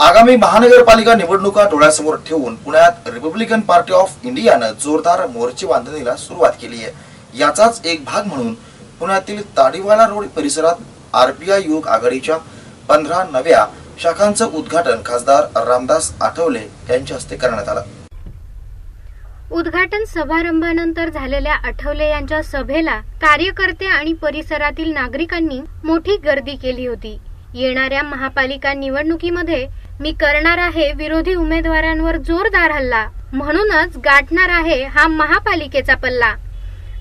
आगामी महानगरपालिका निवडणुका डोळ्यासमोर ठेवून पुण्यात रिपब्लिकन पार्टी ऑफ इंडियानं जोरदार मोर्चे बांधणीला सुरुवात केली आहे. याचाच एक भाग म्हणून पुण्यातील ताडीवाला रोड परिसरात आरपीआय युग आघाडीच्या पंधरा नव्या शाखांचं उद्घाटन खासदार रामदास आठवले यांच्या हस्ते करण्यात आलं. उद्घाटन समारंभानंतर झालेल्या आठवले यांच्या सभेला कार्यकर्ते आणि परिसरातील नागरिकांनी मोठी गर्दी केली होती. येणाऱ्या महापालिका निवडणुकीमध्ये मी करणार आहे विरोधी उमेदवारांवर जोरदार हल्ला. म्हणूनच गाठणार आहे हा महापालिकेचा पल्ला.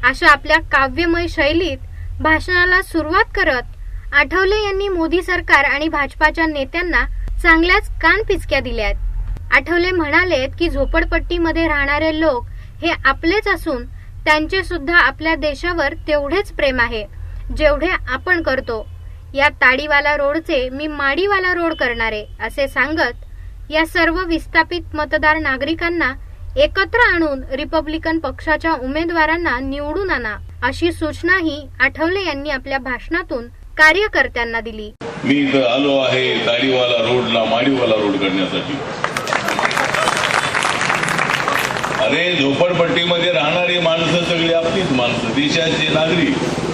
अशा आपल्या काव्यमय शैलीत भाषणाला सुरुवात करत आठवले यांनी मोदी सरकार आणि भाजपाच्या नेत्यांना चांगल्याच कान पिचक्या दिल्यात आठवले म्हणालेत की झोपडपट्टीमध्ये राहणारे लोक हे आपलेच असून त्यांचे सुद्धा आपल्या देशावर तेवढेच प्रेम आहे जेवढे आपण करतो. या ताडीवाला रोडचे मी माडीवाला रोड करणारे असे सांगत या सर्व विस्थापित मतदार नागरिकांना एकत्र आणून रिपब्लिकन पक्षाच्या उमेदवारांना निवडून आणा अशी सूचनाही आठवले यांनी आपल्या भाषणातून कार्यकर्त्यांना दिली. मी इथं आलो आहे ताडीवाला रोडला माडीवाला रोड करण्यासाठी. अरे झोपडपट्टीमध्ये राहणारी माणसं सगळी आपलीच माणसं देशाचे नागरिक.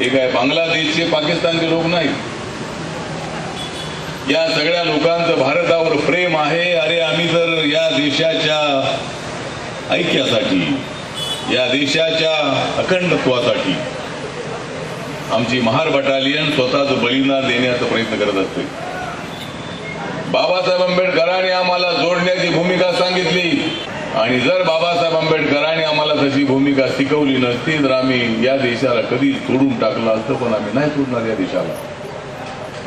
हे काय बांगलादेशचे पाकिस्तानचे लोक नाही या सगळ्या लोकांचं भारतावर प्रेम आहे. अरे आम्ही तर या देशाच्या ऐक्यासाठी या देशाच्या अखंडत्वासाठी आमची महार बटालियन स्वतःच बलिदान देण्याचा प्रयत्न करत असते. बाबासाहेब आंबेडकरांनी आम्हाला जोडण्याची भूमिका सांगितली. आणि जर बाबासाहेब आंबेडकरांनी आम्हाला भूमिका शिकवली नसती तर आम्ही या देशाला कधी तोडून टाकलं असतं पण आम्ही नाही तोडणार या देशाला.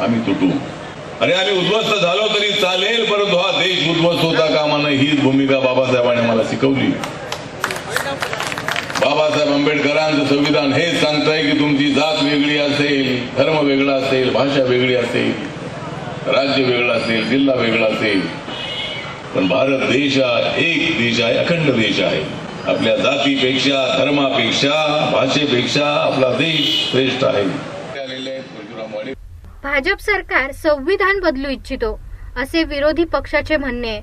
आम्ही तुटू. अरे आम्ही उद्ध्वस्त झालो तरी चालेल परंतु हा देश उद्ध्वस्त होता कामा नये हीच भूमिका बाबासाहेबांनी मला शिकवली. बाबासाहेब आंबेडकरांचं संविधान हेच सांगतंय की तुमची जात वेगळी असेल धर्म वेगळा असेल भाषा वेगळी असेल राज्य वेगळं असेल जिल्हा वेगळा असेल. पण भारत देश हा एक देश आहे अखंड देश आहे. आपल्या जातीपेक्षा धर्मापेक्षा भाषेपेक्षा आपला देश श्रेष्ठ आहे. भाजप सरकार संविधान बदलू इच्छितो असे विरोधी पक्षाचे म्हणणे.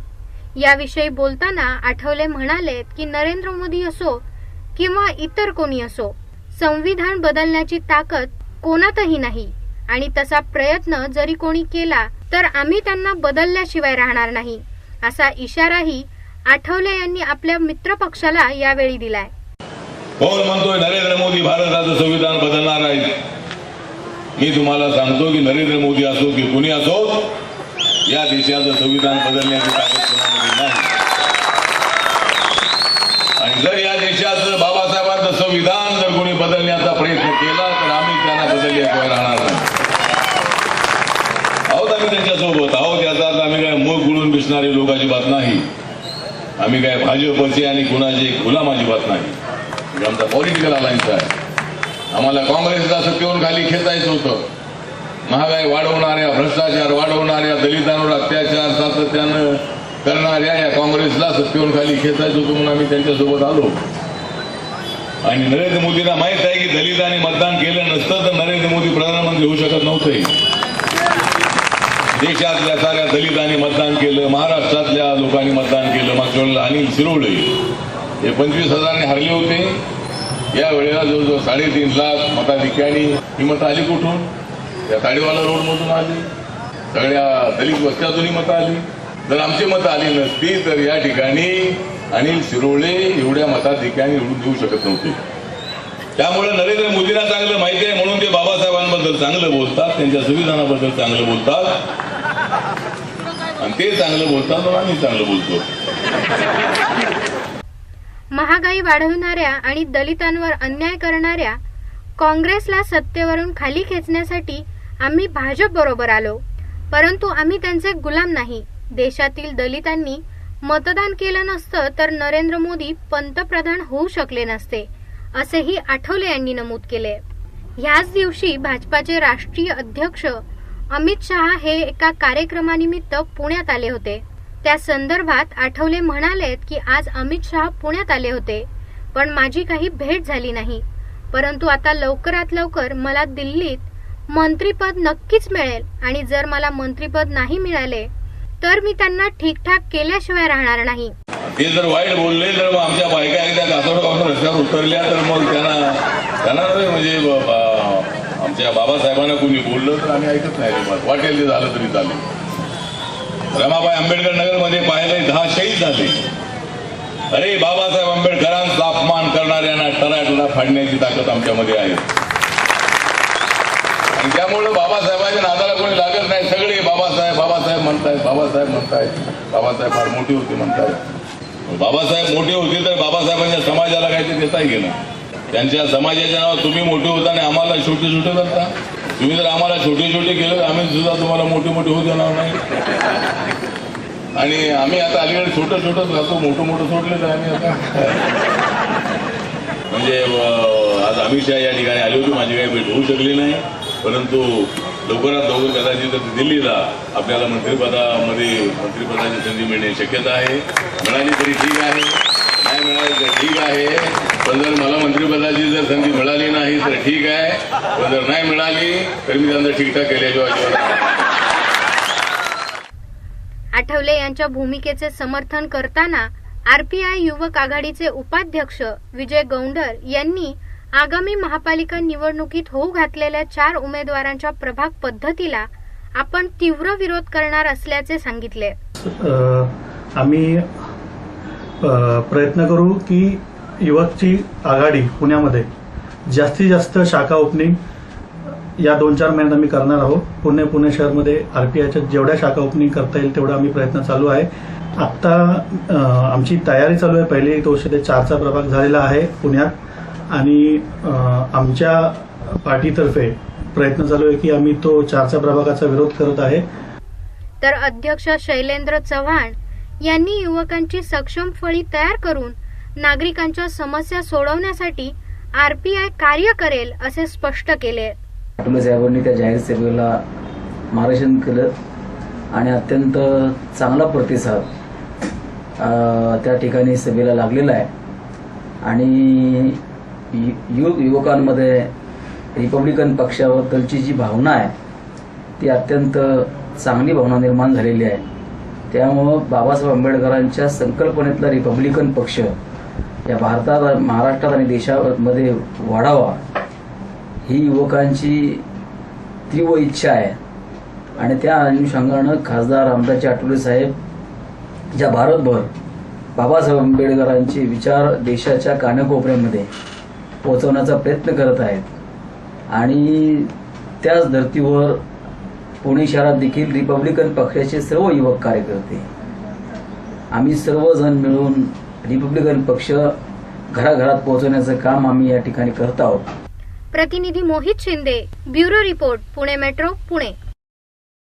आहे याविषयी बोलताना आठवले म्हणाले की नरेंद्र मोदी असो किंवा इतर कोणी असो संविधान बदलण्याची ताकद कोणातही नाही. आणि तसा प्रयत्न जरी कोणी केला तर आम्ही त्यांना बदलल्याशिवाय राहणार नाही असा इशाराही आठवले यांनी आपल्या मित्र पक्षाला यावेळी दिलाय. कोण म्हणतोय नरेंद्र मोदी भारताचं संविधान बदलणार आहे मी तुम्हाला सांगतो की नरेंद्र मोदी असो की कुणी असो या देशाचं संविधान बदलण्याची ताकद कोणामध्ये नाही आणि जर या देशाचं बाबासाहेबांचं संविधान जर कोणी बदलण्याचा प्रयत्न केला तर आम्ही त्यांना बदलल्याशिवाय राहणार नाही आहोत आम्ही त्यांच्यासोबत आहोत याचा अर्थ आम्ही काय मूळ गुळून बिसणारे लोक अजिबात नाही आम्ही काय भाजपचे आणि कुणाचे गुलाम अजिबात नाही. म्हणजे आमचा पॉलिटिकल अलायन्स आहे. आम्हाला काँग्रेसला सत्तेवरून खाली खेचायचं होतं. महागाई वाढवणाऱ्या भ्रष्टाचार वाढवणाऱ्या दलितांवर अत्याचार सातत्यानं करणाऱ्या या काँग्रेसला सत्तेवर खाली खेचायचं होतं म्हणून आम्ही त्यांच्यासोबत आलो. आणि नरेंद्र मोदींना माहीत आहे की दलितांनी मतदान केलं नसतं तर नरेंद्र मोदी प्रधानमंत्री होऊ शकत नव्हते. देशातल्या साऱ्या दलितांनी मतदान केलं महाराष्ट्रातल्या लोकांनी मतदान केलं मागच्या वेळेला अनिल शिरोळे हे पंचवीस हजारांनी हरले होते. या वेळेला जवळजवळ साडेतीन लाख मताधिक्यानी ही मतं आली कुठून? या ताडीवाला रोड मधून आली. सगळ्या दलित वस्त्यातूनही मतं आली. जर आमची मतं आली नसती तर या ठिकाणी अनिल शिरोळे एवढ्या मताधिकारी निवडून देऊ शकत नव्हते. त्यामुळे नरेंद्र मोदींना चांगलं माहिती आहे म्हणून ते बाबासाहेबांबद्दल चांगलं बोलतात त्यांच्या संविधानाबद्दल चांगलं बोलतात. आणि ते चांगलं बोलतात म्हणून आम्ही चांगलं बोलतो. महागाई वाढवणाऱ्या आणि दलितांवर अन्याय करणाऱ्या काँग्रेसला सत्तेवरून खाली खेचण्यासाठी आम्ही भाजप बरोबर आलो. परंतु आम्ही त्यांचे गुलाम नाही. देशातील दलितांनी मतदान केलं नसतं तर नरेंद्र मोदी पंतप्रधान होऊ शकले नसते असेही आठवले यांनी नमूद केले. ह्याच दिवशी भाजपाचे राष्ट्रीय अध्यक्ष अमित शहा हे एका कार्यक्रमानिमित्त पुण्यात आले होते. त्या संदर्भात आठवले म्हणालेत की आज अमित शहा पुण्यात आले होते. पण माझी काही भेट झाली नाही. परंतु आता लवकरात लवकर मला दिल्लीत मंत्रीपद नक्कीच मिळेल आणि जर मला मंत्रीपद नाही मिळाले तर मी त्यांना ठीकठाक केल्याशिवाय राहणार नाही. ते जर वाईट बोलले तर मग आमच्या बायका एकदा कासवड रस्त्यावर उतरल्या तर मग त्यांना त्यांना म्हणजे त्या बाबासाहेबांना कोणी बोललं तर आम्ही ऐकत नाही वाटेल ते झालं तरी चालेल. रमाबाई आंबेडकर नगरमध्ये पाहिले दहा शहीद झाले. अरे बाबासाहेब आंबेडकरांचा अपमान करणाऱ्यांना टराटला फाडण्याची ताकद आमच्यामध्ये आहे. आणि त्यामुळे बाबासाहेबांच्या नादाला कोणी लागत नाही. सगळे बाबासाहेब बाबासाहेब म्हणतायत बाबासाहेब म्हणतायत. बाबासाहेब फार मोठी होती म्हणतायत. बाबासाहेब मोठे होते तर बाबासाहेबांच्या समाजाला काय ते देताही गेलं. त्यांच्या समाजाच्या नावावर तुम्ही मोठे होता आणि आम्हाला छोटे छोटे करता. तुम्ही जर आम्हाला छोटे छोटे केलं तर आम्ही सुद्धा तुम्हाला मोठे मोठे होऊ देणार नाही. आणि आम्ही आता अलीकडे छोटं छोटंच राहतो मोठं मोठं सोडलेलं आहे आम्ही आता. म्हणजे आज अमित शहा या ठिकाणी आले होते माझी काही भेट होऊ शकली नाही. परंतु लवकरात लवकर कदाचित दिल्लीला आपल्याला मंत्रिपदामध्ये मंत्रिपदाची संधी मिळण्याची शक्यता आहे. मिळाली तरी ठीक आहे. नाही मिळाली तर ठीक आहे. पण जर मला मंत्रिपदाची जर संधी मिळाली नाही तर ठीक आहे. पण जर नाही मिळाली तर मी त्यांना ठीकठाक केल्याशिवाय अजिबात आठवले यांच्या भूमिकेचे समर्थन करताना आरपीआय युवक आघाडीचे उपाध्यक्ष विजय गौंडर यांनी आगामी महापालिका निवडणुकीत होऊ घातलेल्या चार उमेदवारांच्या प्रभाग पद्धतीला आपण तीव्र विरोध करणार असल्याचे सांगितले. आम्ही प्रयत्न करू की युवकची आघाडी पुण्यामध्ये. जास्तीत जास्त शाखा ओपनिंग या दोन चार महिन्यात आम्ही करणार आहोत. पुणे पुणे शहरमध्ये आर आयच्या जेवढ्या शाखा ओपनिंग करता येईल तेवढा आम्ही प्रयत्न चालू आहे. आत्ता आमची तयारी चालू आहे. पहिली दोनशे ते चारचा प्रभाग झालेला आहे पुण्यात. आणि आमच्या पार्टीतर्फे प्रयत्न चालू आहे की आम्ही तो चारचा प्रभागाचा विरोध करत आहे. तर अध्यक्ष शैलेंद्र चव्हाण यांनी युवकांची सक्षम फळी तयार करून नागरिकांच्या समस्या सोडवण्यासाठी आरपीआय कार्य करेल असे स्पष्ट केले. साहेबांनी त्या जाहीर सभेला मार्गदर्शन केलं आणि अत्यंत चांगला प्रतिसाद त्या ठिकाणी सभेला लागलेला आहे. आणि यु- युवक युवकांमध्ये रिपब्लिकन पक्षाबद्दलची जी भावना आहे ती अत्यंत चांगली भावना निर्माण झालेली आहे. त्यामुळं बाबासाहेब आंबेडकरांच्या संकल्पनेतला रिपब्लिकन पक्ष या भारतात महाराष्ट्रात आणि देशामध्ये वाढावा ही युवकांची तीव्र इच्छा आहे. आणि त्या अनुषंगानं खासदार रामदासजी आठवले साहेब ज्या भारतभर बाबासाहेब आंबेडकरांचे विचार देशाच्या कानाकोपऱ्यामध्ये पोहोचवण्याचा प्रयत्न करत आहेत. आणि त्याच धर्तीवर पुणे शहरात देखील रिपब्लिकन पक्षाचे सर्व युवक कार्यकर्ते आम्ही सर्वजण मिळून रिपब्लिकन पक्ष घराघरात पोहोचवण्याचं काम आम्ही या ठिकाणी करत आहोत. प्रतिनिधी Mohit Shinde bureau report Pune metro Pune.